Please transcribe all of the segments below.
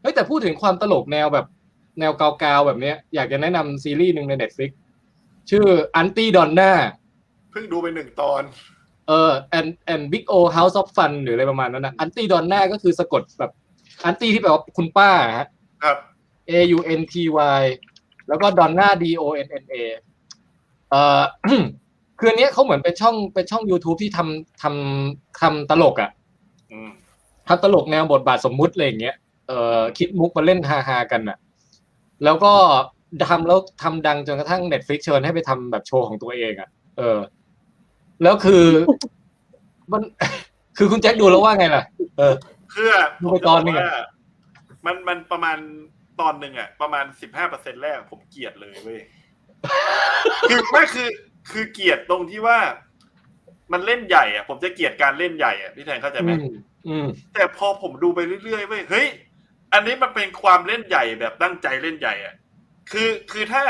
เฮ้ยแต่พูดถึงความตลกแนวแบบ แนวกาวๆแบบเนี้ย อยากจะแนะนำซีรีส์หนึ่งใน Netflix ชื่อ Anti Donna เพิ่งดูไปหนึ่งตอน เออ and and Big O House of Fun หรืออะไรประมาณนั้นนะ Anti Donna ก็คือสะกดแบบ Anti ที่แปลว่าคุณป้าฮะครับ A U N T Y แล้วก็ Donna D O N N A เอ่อคืออันเนี้ยเขาเหมือนเป็นช่องเป็นช่อง YouTube ที่ทำทำทำตลกอะ่ะอืมทำตลกแนวบทบาทสมมุติอะไรอย่างเงี้ย เอ่อคิดมุกมาเล่นฮาฮาๆกันอะแล้วก็ทำแล้วทำดังจนกระทั่ง Netflix เชิญให้ไปทำแบบโชว์ของตัวเองอะเออ แล้วคือมันคือคุณแจ็คดูแล้วว่าไงล่ะ เออคือดูไปตอนหนึ่งอะผมจะบกว่ามันมันประมาณตอนหนึ่งอะประมาณสิบห้าเปอร์เซ็นแรกผมเกลียดเลยเว้ย คือไม่คือคือเกลียดตรงที่ว่า มันเล่นใหญ่อะผมจะเกลียดการเล่นใหญ่อะพี่แทนเข้าใจไหม อืมอืม แต่พอผมดูไปเรื่อยๆเว้ยเฮ้ย อันนี้มันเป็นความเล่นใหญ่แบบตั้งใจเล่นใหญ่อะคือคือถ้า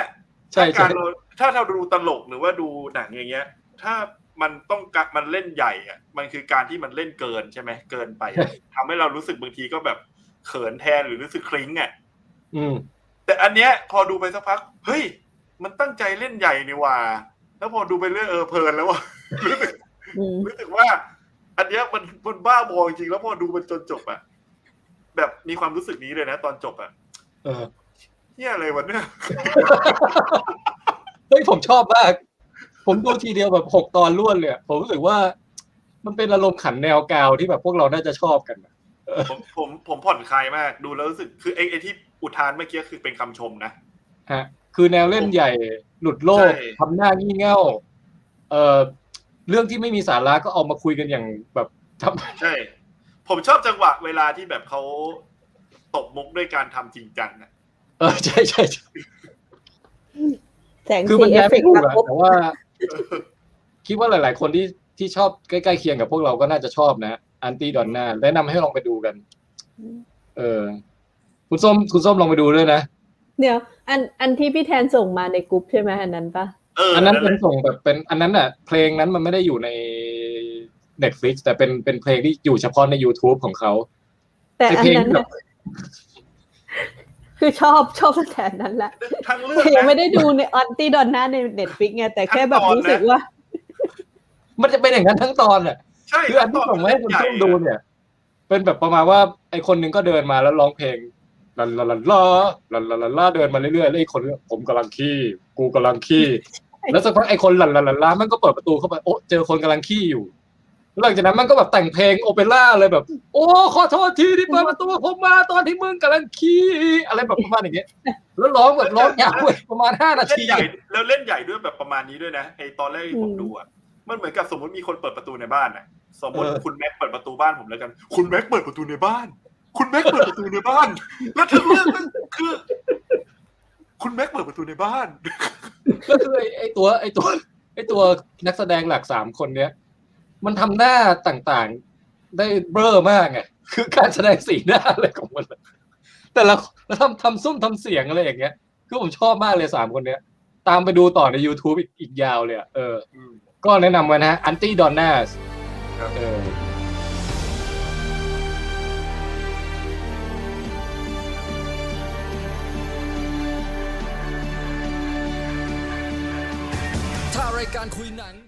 ใช่ถ้าใช่การเราถ้าเราดูตลกหรือว่าดูหนังอย่างเงี้ย ถ้ามันต้องการมันเล่นใหญ่อะ มันคือการที่มันเล่นเกินใช่ไหมเกินไปอะทำให้เรารู้สึกบางทีก็แบบเขินแทนหรือรู้สึกคลิ้งอะอืม แต่อันเนี้ย พอดูไปสักพักเฮ้ยมันตั้งใจเล่นใหญ่นี่หว่า แล้วพอดูไปเรื่อยเออเพลินแล้วว่ะรู้สึกอืมรู้สึกว่า อันเนี้ยมันมันบ้าบอจริงๆแล้วพอดูมันจนจบอะ แบบมีความรู้สึกนี้เลยนะ ตอนจบอะเออเฮียอะไรวะเนี่ยเฮ้ยผมชอบมาก ผมดูทีเดียวแบบหกตอนรวดเลยอะผมรู้สึกว่า มันเป็นอารมณ์ขันแนวกาวที่แบบพวกเราน่าจะชอบกันอะผมผมผมผ่อนคลายมากดูแล้วรู้สึกคือไอ้ไอ้ที่อุทานเมื่อกี้คือเป็นคำชมนะ ฮะ คือแนวเล่นใหญ่หลุดโลกใช่ ทำหน้างี่เง่าเอ่อเรื่องที่ไม่มีสาระก็เอามาคุยกันอย่างแบบทำใช่ ผมชอบจังหวะเวลาที่แบบเขาตบมุกด้วยการทำจริงจังอะเออใช่ใช่ใช่แสงคือสีมันเอแย้ฟมเฟไม่กต์ถูกมาอะครบแต่ว่า คิดว่าหลาย ๆ คนที่ที่ชอบใกล้ ๆ เคียงกับพวกเราก็น่าจะชอบนะอันตี้ดอนน่าแนะนำให้ลองไปดูกัน เออ คุณส้มคุณส้มลองไปดูด้วยนะ เดี๋ยว อันอันที่พี่แทนส่งมาในกรุ๊ปใช่ไหมอันนั้นปะ เอออัอันนั้นแหเป็นละส่งแบบเป็นอันนั้นอะ เพลงนั้นมันไม่ได้อยู่ใน Netflix แต่เป็นเป็นเพลงที่อยู่เฉพาะใน YouTube ของเขาแต่ไออันเพลงนั้นแบน่ะบคือชอบชอบตั้งแต่นั้นแหละทั้งเรื่องแต่ยังนะไม่ได้ดูในออนตี้ดอนน่าในเน็ตฟิกไงแต่แค่แบบทั้งตอนนะรู้สึกว่า มันจะเป็นอย่างนั้นทั้งตอนอะใช่คืออันที่ส่งมาให้คุณส้มดูเนี่ย เป็นแบบประมาณว่าไอคนหนึ่งก็เดินมาแล้วร้องเพลงลาลาลาลาลาลาลาลาเดินมาเรื่อยๆแล้วไอคนก็ผมกำลังขี้ กูกำลังขี้ แล้วสักพักไอคนลาลาลาลามันก็เปิดประตูเข้าไปโอ้เจอคนกำลังขี้อยู่แล้ว หลังจากนั้นมันก็แบบแต่งเพลงโอเปร่าเลยแบบ โอ้ขอโทษทีที่เปิดประตูผมมาตอนที่มึงกำลังขี้อะไรแบบประมาณอย่างเงี้ยแล้วร้องแบบร้องยาวเว้ยประมาณห้านาเล่นทีใหญ่แล้วเล่นใหญ่ด้วยแบบประมาณนี้ด้วยนะไอตอนแรกที่ผมดูอะมันเหมือนกับสมมติมีคนเปิดประตูในบ้านอะสมมติคุณแม็กเปิดประตูบ้านผมแล้วกัน คุณแม็กเปิดประตูในบ้าน คุณแม็กเปิดประตูในบ้าน แล้วทั้งเรื่องมันคือ คุณแม็กเปิดประตูในบ้านก็คือไอ้ไอตัวไอตัวไอตัวนักแสดงหลักสามคนเนี้ย มันทำหน้าต่างๆ ได้เบ้อมากไงคือการแสดงสีหน้าอะไรของมันอะแต่ละแล้วทำทำซุ้มทำเสียงอะไรอย่างเงี้ย คือผมชอบมากเลยสามคนเนี้ย ตามไปดูต่อใน YouTube อีกอีกยาวเลยอะเออ ก็แนะนำไว้นะฮะอันตี้ดอนน่าครับเออถ้ารายการคุยหนัง